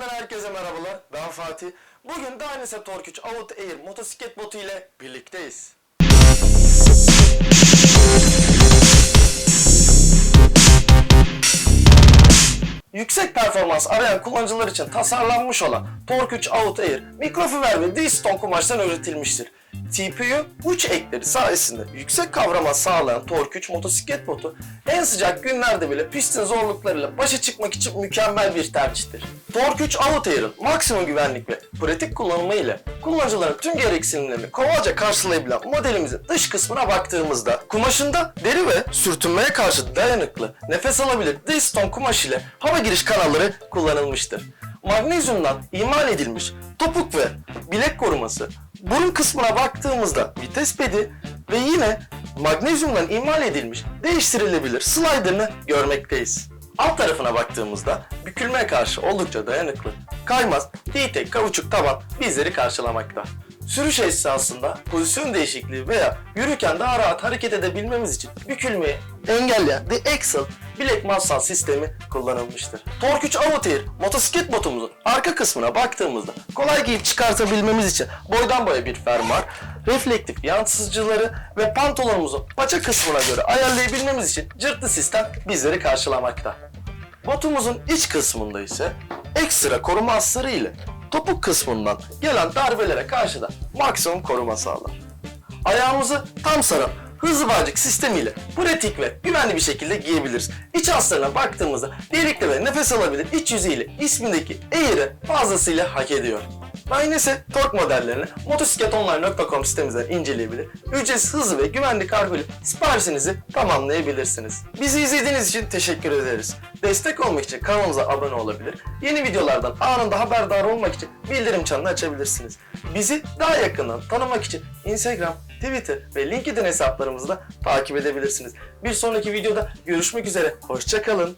Benden herkese merhabalar. Ben Fatih. Bugün Dynasep Torque 3 Out Air motosiklet botu ile birlikteyiz. Yüksek performans arayan kullanıcılar için tasarlanmış olan Torque 3 Out Air mikrofiber ve D-Stone kumaştan üretilmiştir. TPU uç ekleri sayesinde yüksek kavrama sağlayan Torque 3 motosiklet botu en sıcak günlerde bile pistin zorluklarıyla başa çıkmak için mükemmel bir tercihtir. Torque 3 Out Air'ın maksimum güvenlik ve pratik kullanımı ile kullanıcıların tüm gereksinimlerini kolayca karşılayabilen modelimizin dış kısmına baktığımızda kumaşında deri ve sürtünmeye karşı dayanıklı, nefes alabilir D-Stone kumaş ile hava giriş kanalları kullanılmıştır. Magnezyumdan imal edilmiş topuk ve bilek koruması, burun kısmına baktığımızda vites pedi ve yine magnezyumdan imal edilmiş değiştirilebilir slider'ını görmekteyiz. Alt tarafına baktığımızda bükülmeye karşı oldukça dayanıklı, kaymaz, D-Tek kauçuk taban bizleri karşılamakta. Sürüş esnasında pozisyon değişikliği veya yürürken daha rahat hareket edebilmemiz için bükülmeyi engelleyen The Axle bilek mafsal sistemi kullanılmıştır. Torque 3 Avatar motosiklet botumuzun arka kısmına baktığımızda kolay giyip çıkartabilmemiz için boydan boya bir fermuar, reflektif yansıtıcıları ve pantolonumuzun paça kısmına göre ayarlayabilmemiz için cırtlı sistem bizleri karşılamakta. Botumuzun iç kısmında ise ekstra koruma astarı ile topuk kısmından gelen darbelere karşı da maksimum koruma sağlar. Ayağımızı tam saran hızlı bağcık sistemiyle pratik ve güvenli bir şekilde giyebiliriz. İç astarına baktığımızda delikli ve nefes alabilir iç yüzeyiyle ismindeki Air'i fazlasıyla hak ediyor. İse Torque modellerini motosikletonline.com sitemizden inceleyebilir, ücretsiz hızlı ve güvenli kargo ile siparişinizi tamamlayabilirsiniz. Bizi izlediğiniz için teşekkür ederiz. Destek olmak için kanalımıza abone olabilir, yeni videolardan anında haberdar olmak için bildirim çanını açabilirsiniz. Bizi daha yakından tanımak için Instagram, Twitter ve LinkedIn hesaplarımızı da takip edebilirsiniz. Bir sonraki videoda görüşmek üzere, hoşçakalın.